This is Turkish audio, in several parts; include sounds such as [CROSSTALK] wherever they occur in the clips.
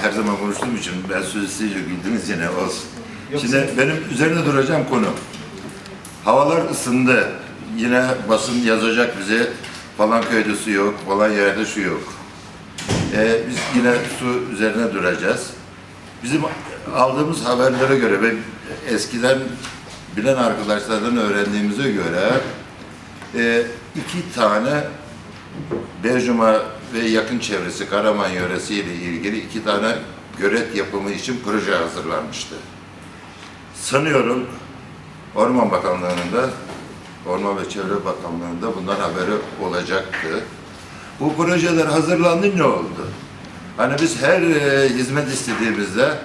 her zaman konuştuğum için ben söz isteyince güldünüz yine olsun. Şimdi benim üzerine duracağım konu. Havalar ısındı. Yine basın yazacak bize falan köyde su yok, falan yerde su yok. Ee, biz yine su üzerine duracağız. Bizim aldığımız haberlere göre ve eskiden bilen arkadaşlardan öğrendiğimize göre e, iki tane Bercuma ve yakın çevresi Karaman yöresiyle ilgili iki tane gölet yapımı için proje hazırlanmıştı. Sanıyorum Orman Bakanlığı'nda, Orman ve Çevre Bakanlığı'nda bundan haberi olacaktı. Bu projeler hazırlandı ne oldu? Hani biz her e, hizmet istediğimizde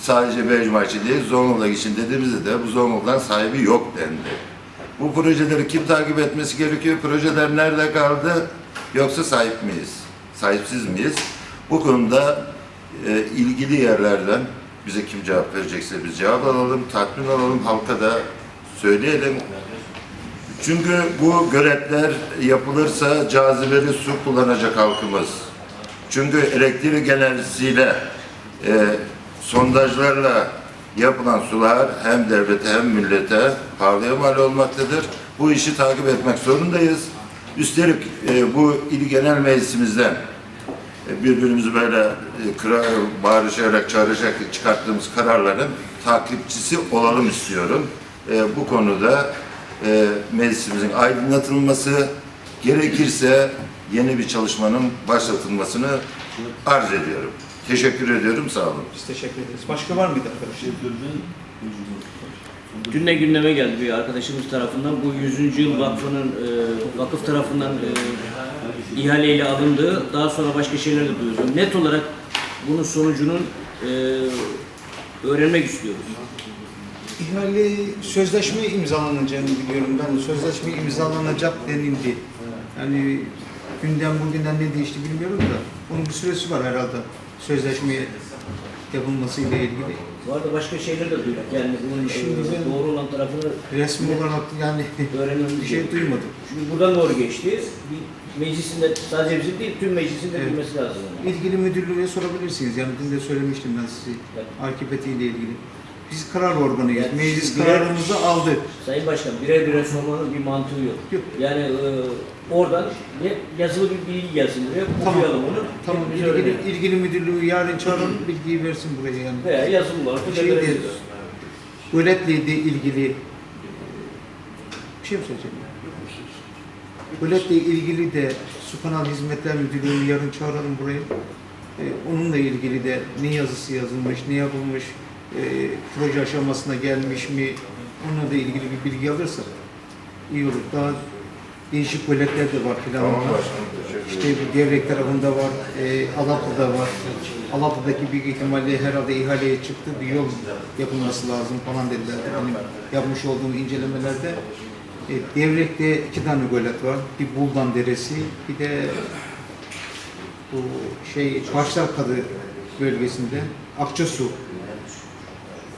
sadece için değil, Zonguldak için dediğimizde de bu Zonguldak'ın sahibi yok dendi. Bu projeleri kim takip etmesi gerekiyor? Projeler nerede kaldı? Yoksa sahip miyiz? Sahipsiz miyiz? Bu konuda e, ilgili yerlerden bize kim cevap verecekse biz cevap alalım, tatmin olalım, halka da söyleyelim. Çünkü bu göletler yapılırsa cazibeli su kullanacak halkımız. Çünkü elektrik enerjisiyle, e, sondajlarla yapılan sular hem devlete hem millete pahalıya mal olmaktadır. Bu işi takip etmek zorundayız. Üstelik e, bu il genel meclisimizden e, birbirimizi böyle e, kıra, bağırışarak, çağırışarak çıkarttığımız kararların takipçisi olalım istiyorum. E, bu konuda e, meclisimizin aydınlatılması, gerekirse yeni bir çalışmanın başlatılmasını arz ediyorum. Teşekkür ediyorum, sağ olun. Biz teşekkür ederiz. Başka var mıydı arkadaşlar? Dün de gündeme geldi bir arkadaşımız tarafından bu 100. yıl vakfının e, vakıf tarafından e, ihaleyle alındığı daha sonra başka şeyler de duyuldu. Net olarak bunun sonucunun e, öğrenmek istiyoruz. İhale sözleşme imzalanacağını biliyorum ben. Sözleşme imzalanacak denildi. Yani günden bugünden ne değişti bilmiyorum da bunun bir süresi var herhalde sözleşme yapılmasıyla ilgili. Bu arada başka şeyler de duyduk. Yani bunun Şimdi e, ben- doğru olan tarafını Resmi olarak yani öğrenmemiz bir şey duymadım. Çünkü buradan doğru geçti. Bir meclisinde sadece bizim değil tüm meclisin de Evet. bilmesi lazım. Yani. İlgili müdürlüğe sorabilirsiniz. Yani dün de söylemiştim ben size Evet. akıbetiyle ilgili. Biz karar organıyız. Yani Meclis birer- kararımızı aldı. Sayın Başkan birer birer sormanın bir mantığı yok. Yok. Yani e, oradan yazılı bir bilgi gelsin buraya, Tamam. okuyalım onu. Tamam, öğrenelim. ilgili, ilgili müdürlüğü yarın çağırın, bilgiyi versin buraya yani. Veya yazılı olarak Şey Gölet'le de ilgili bir şey mi söyleyeceğim? Gölet'le ilgili de Su Kanal Hizmetler Müdürlüğü'nü yarın çağıralım buraya. Ee, onunla ilgili de ne yazısı yazılmış, ne yapılmış, e, proje aşamasına gelmiş mi, onunla da ilgili bir bilgi alırsak iyi olur. Daha değişik göletler de var planlarda. İşte bir Devrek tarafında var, e, Alaplı'da var. Alaplı'daki büyük ihtimalle herhalde ihaleye çıktı, bir yol yapılması lazım falan dediler. Benim yapmış olduğum incelemelerde. E, Devrek'te iki tane gölet var. Bir Buldan Deresi, bir de bu şey Başlar Kadı bölgesinde Akçasu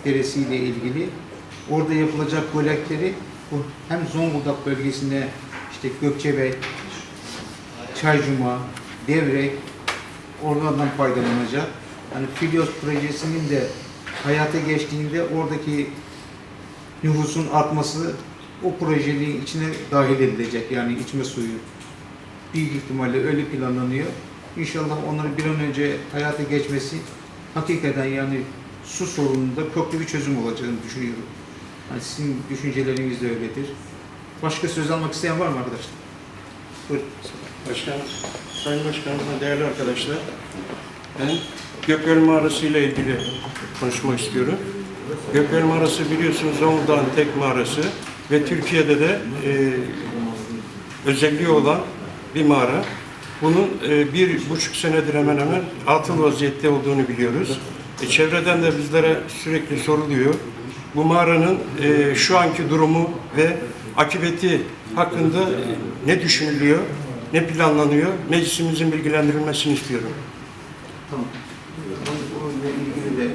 Deresi ilgili orada yapılacak göletleri hem Zonguldak bölgesinde işte Gökçebey, Çaycuma, Devrek oralardan faydalanacak. Hani Filyos projesinin de hayata geçtiğinde oradaki nüfusun artması o projenin içine dahil edilecek. Yani içme suyu. Büyük ihtimalle öyle planlanıyor. İnşallah onların bir an önce hayata geçmesi hakikaten yani su sorununda köklü bir çözüm olacağını düşünüyorum. Yani sizin düşünceleriniz de öyledir. Başka söz almak isteyen var mı arkadaşlar? Buyurun. Başkan, Sayın Başkanım, değerli arkadaşlar. Ben Gökbel Mağarası ile ilgili konuşmak istiyorum. Gökbel Mağarası biliyorsunuz Zonguldak'ın tek mağarası ve Türkiye'de de e, özelliği olan bir mağara. Bunun e, bir buçuk senedir hemen hemen atıl vaziyette olduğunu biliyoruz. E, çevreden de bizlere sürekli soruluyor. Bu mağaranın e, şu anki durumu ve akıbeti hakkında e, ne düşünülüyor, ne planlanıyor, meclisimizin bilgilendirilmesini istiyorum. Tamam. Onunla ilgili de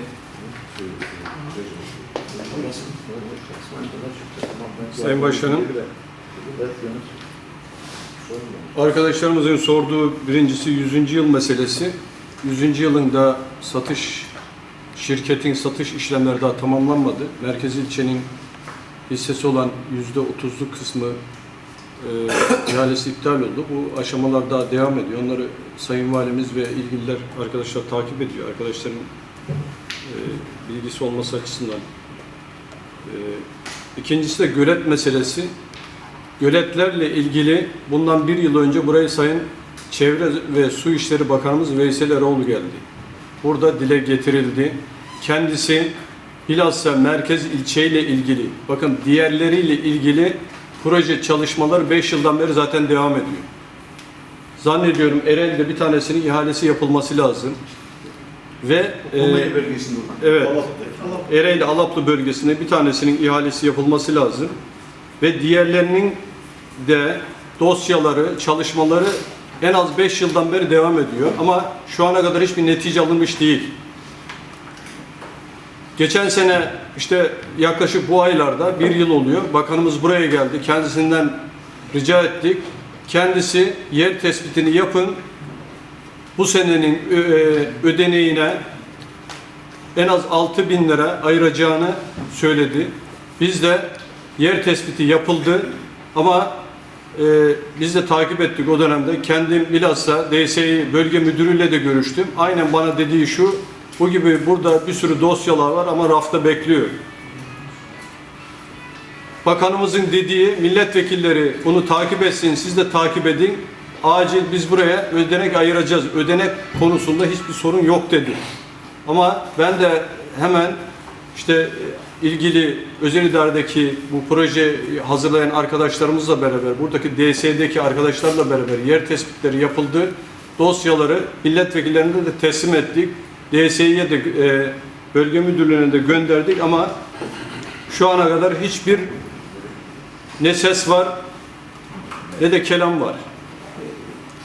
Sayın Başkanım, arkadaşlarımızın sorduğu birincisi 100. yıl meselesi. 100. yılında satış şirketin satış işlemleri daha tamamlanmadı. Merkez ilçenin hissesi olan %30'luk kısmı e, [COUGHS] ihalesi iptal oldu. Bu aşamalar daha devam ediyor. Onları Sayın Valimiz ve ilgililer arkadaşlar takip ediyor. Arkadaşların e, bilgisi olması açısından. E, ikincisi de gölet meselesi. Göletlerle ilgili bundan bir yıl önce buraya Sayın Çevre ve Su İşleri Bakanımız Veysel Eroğlu geldi. Burada dile getirildi. Kendisi bilhassa merkez ilçeyle ilgili, bakın diğerleriyle ilgili proje çalışmaları 5 yıldan beri zaten devam ediyor. Zannediyorum Eren'de bir tanesinin ihalesi yapılması lazım. Ve e, bölgesinde Evet. Ereğli Alaplı bölgesinde bir tanesinin ihalesi yapılması lazım. Ve diğerlerinin de dosyaları, çalışmaları en az 5 yıldan beri devam ediyor. Ama şu ana kadar hiçbir netice alınmış değil. Geçen sene işte yaklaşık bu aylarda bir yıl oluyor. Bakanımız buraya geldi. Kendisinden rica ettik. Kendisi yer tespitini yapın. Bu senenin ö- ö- ödeneğine en az 6 bin lira ayıracağını söyledi. Biz de yer tespiti yapıldı ama e, biz de takip ettik o dönemde. Kendim bilhassa DSİ bölge müdürüyle de görüştüm. Aynen bana dediği şu, bu gibi burada bir sürü dosyalar var ama rafta bekliyor. Bakanımızın dediği milletvekilleri bunu takip etsin, siz de takip edin. Acil biz buraya ödenek ayıracağız. Ödenek konusunda hiçbir sorun yok dedi. Ama ben de hemen işte e, ilgili özel idaredeki bu proje hazırlayan arkadaşlarımızla beraber, buradaki DS'deki arkadaşlarla beraber yer tespitleri yapıldı. Dosyaları milletvekillerine de teslim ettik. DSİ'ye de e, bölge müdürlüğüne de gönderdik ama şu ana kadar hiçbir ne ses var ne de kelam var.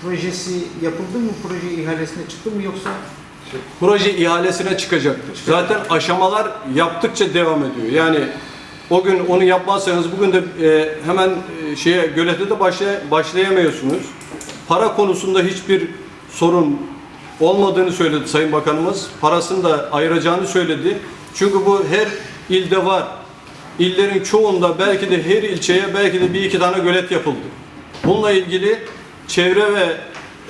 Projesi yapıldı mı? Proje ihalesine çıktı mı yoksa proje ihalesine çıkacaktır. Zaten aşamalar yaptıkça devam ediyor. Yani o gün onu yapmazsanız bugün de e, hemen e, şeye gölete de başlay başlayamıyorsunuz. Para konusunda hiçbir sorun olmadığını söyledi Sayın Bakanımız. Parasını da ayıracağını söyledi. Çünkü bu her ilde var. İllerin çoğunda belki de her ilçeye belki de bir iki tane gölet yapıldı. Bununla ilgili Çevre ve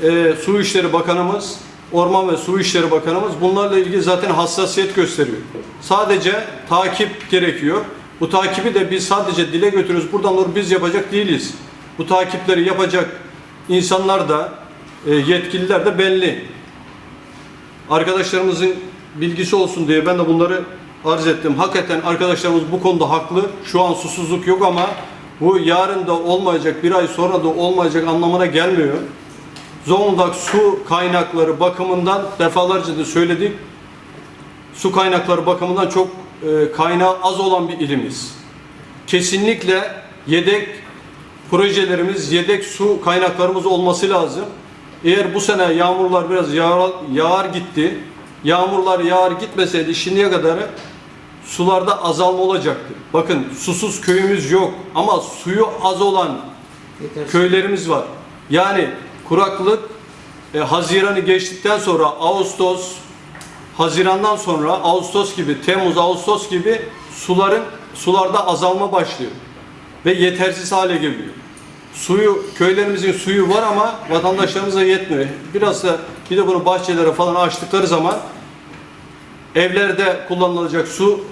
e, Su İşleri Bakanımız, Orman ve Su İşleri Bakanımız bunlarla ilgili zaten hassasiyet gösteriyor. Sadece takip gerekiyor. Bu takibi de biz sadece dile götürüyoruz. Buradan doğru biz yapacak değiliz. Bu takipleri yapacak insanlar da e, yetkililer de belli. Arkadaşlarımızın bilgisi olsun diye ben de bunları arz ettim. Hakikaten arkadaşlarımız bu konuda haklı. Şu an susuzluk yok ama bu yarın da olmayacak, bir ay sonra da olmayacak anlamına gelmiyor. Zonguldak su kaynakları bakımından defalarca da söyledik. Su kaynakları bakımından çok e, kaynağı az olan bir ilimiz. Kesinlikle yedek projelerimiz, yedek su kaynaklarımız olması lazım. Eğer bu sene yağmurlar biraz yağar, yağar gitti, yağmurlar yağar gitmeseydi şimdiye kadar sularda azalma olacaktı. Bakın susuz köyümüz yok ama suyu az olan yetersiz? köylerimiz var. Yani kuraklık e, Haziran'ı geçtikten sonra Ağustos, Haziran'dan sonra Ağustos gibi, Temmuz, Ağustos gibi suların sularda azalma başlıyor ve yetersiz hale geliyor. Suyu köylerimizin suyu var ama vatandaşlarımıza yetmiyor. Biraz da bir de bunu bahçelere falan açtıkları zaman evlerde kullanılacak su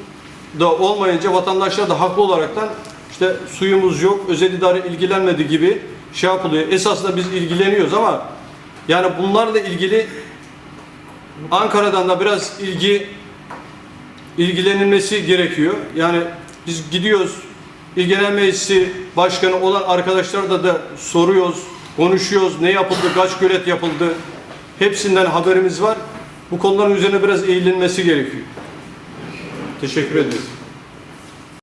da olmayınca vatandaşlar da haklı olaraktan işte suyumuz yok, özel idare ilgilenmedi gibi şey yapılıyor. Esasında biz ilgileniyoruz ama yani bunlarla ilgili Ankara'dan da biraz ilgi ilgilenilmesi gerekiyor. Yani biz gidiyoruz İl Meclisi Başkanı olan arkadaşlar da soruyoruz, konuşuyoruz. Ne yapıldı, kaç gölet yapıldı. Hepsinden haberimiz var. Bu konuların üzerine biraz eğilinmesi gerekiyor. Teşekkür ederim.